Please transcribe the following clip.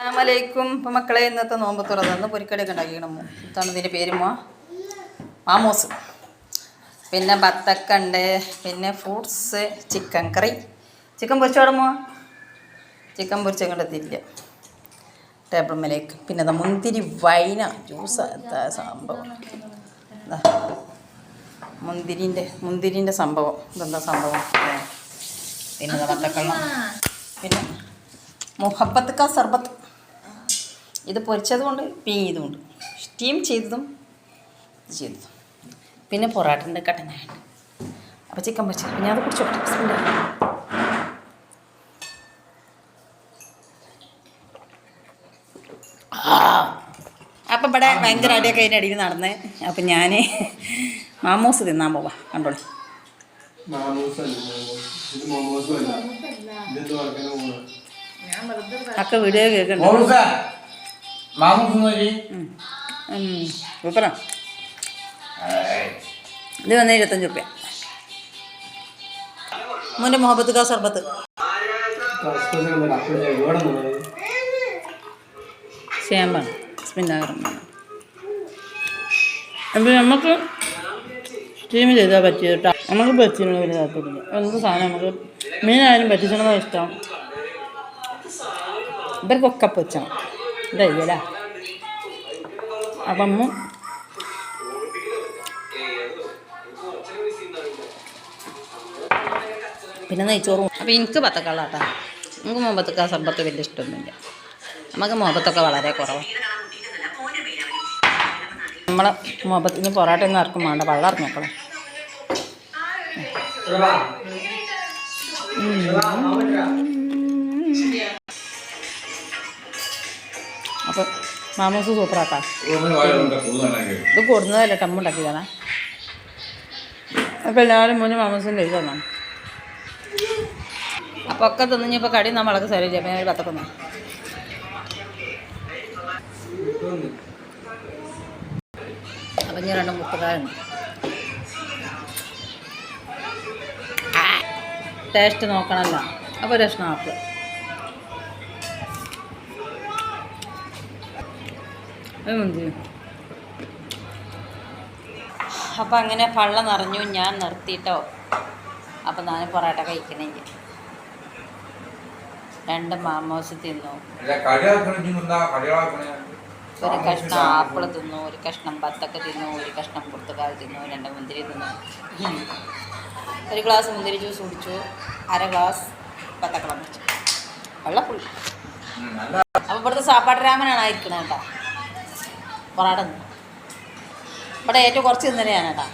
അസ്സലാമലൈക്കും. ഇപ്പം മക്കളെ ഇന്നത്തെ നോമ്പ് തുറന്ന് പൊരിക്കടിയൊക്കെ ഉണ്ടാക്കിക്കണം ഇതാണ് ഇതിന്റെ പേര് മോ. മാമോസ്. പിന്നെ ബത്തക്ക ഉണ്ട് പിന്നെ ഫ്രൂട്ട്സ് ചിക്കൻ കറി. ചിക്കൻ പൊരിച്ചോടമോ ചിക്കൻ പൊരിച്ചങ്ങോട്ട് എത്തിയില്ല ടേബിൾ മേലേക്ക്. പിന്നെ മുന്തിരി വൈന ജ്യൂസ് സംഭവം. മുന്തിരിന്റെ മുന്തിരിന്റെ സംഭവം. ഇതെന്താ സംഭവം? പിന്നെ ബത്തക്കള്ള പിന്നെ മുഹബത്ത് കാ സർബത്ത്. ഇത് പൊരിച്ചതുകൊണ്ട് പീങ്ങിയതുമുണ്ട് സ്റ്റീം ചെയ്തതും ഇത് ചെയ്തതും. പിന്നെ പൊറാട്ടിന്റെ കട്ടനായിട്ട് അപ്പോൾ ചിക്കൻ പൊരിച്ചത്. പിന്നെ അത്. ആ. അപ്പം ഇവിടെ ഭയങ്കര അടിയൊക്കെ അതിന്റെ അടിയിൽ നടന്ന്. അപ്പം ഞാൻ മാമോസ് തിന്നാൻ പോവാ. കണ്ടോളൂ. അക്ക വീഡിയോ കേൾക്കണ്ട? സൂപ്പറാ ഇത് വന്ന ഇരുപത്തഞ്ച് റുപ്യ മോന്റെ മുഹബത്ത് കാ സർബത്ത്. ശേമ്പാണ് സ്പിന്നാകരം നമുക്ക് സ്റ്റീം ചെയ്താൽ പറ്റിയത് കേട്ടോ നമുക്ക് പറ്റിയത് വലിയ താല്പര്യമില്ല. എന്ത് സാധനം നമുക്ക് മീനായാലും പറ്റിച്ചണതാണ് ഇഷ്ടം. ഇവർക്കൊക്കെ പൊച്ചണം ഇതല്ല അപ്പം പിന്നെ നെയ്ച്ചോറും അപ്പം എനിക്ക് പത്തക്കള്ള കേട്ടോ. നമുക്ക് മുമ്പത്തൊക്കെ സമ്പത്ത് വലിയ ഇഷ്ടമൊന്നുമില്ല. നമുക്ക് മുഖത്തൊക്കെ വളരെ കുറവാണ് നമ്മളെ മുഖത്തിന് പൊറോട്ട ഒന്നും ആർക്കും വേണ്ട. വെള്ളം ഇറങ്ങിയപ്പോഴേ അപ്പം മാമൂസ് സൂപ്പറാക്കാം. ഇത് കൊടുന്നതല്ല ടമ്മ ഉണ്ടാക്കിയതാണ് അപ്പം എല്ലാവരും മുന്നേ മാമൂസിന്റെ ഇത് തന്നെ? അപ്പോൾ ഒക്കെ തിന്നിപ്പോൾ കടി നമ്മളൊക്കെ സെർവ് ചെയ്യാം. പിന്നെ ഒരു പത്തൊക്കെ അപ്പം ഞാൻ രണ്ട് മുപ്പതാറുണ്ട് ടേസ്റ്റ് നോക്കണമല്ലോ അപ്പോൾ ഒരു കഷ്ണം അപ്പം അങ്ങനെ പള്ള നിറഞ്ഞു ഞാൻ നിർത്തിയിട്ടോ അപ്പം ഞാൻ പൊറോട്ട കഴിക്കണെങ്കിൽ രണ്ട് മാമോസ് തിന്നു. ഒരു കഷ്ണം ആപ്പിൾ തിന്നു ഒരു കഷ്ണം ബത്തക്ക തിന്നു ഒരു കഷ്ണം പുറത്തുകാൽ തിന്നു രണ്ട് മുന്തിരി തിന്നു. ഒരു ഗ്ലാസ് മുന്തിരി ജ്യൂസ് കുടിച്ചു. അര ഗ്ലാസ് ബത്തക്കളം കുടിച്ചു വെള്ളപ്പുള്ളി. അപ്പോൾ ഇവിടുത്തെ സാപ്പാട്ട് രാമനാണ് ആയിരിക്കണം കേട്ടോ. പൊറാട്ട ഇവിടെ ഏറ്റവും കുറച്ച് തിന്നലെയാണ് കേട്ടോ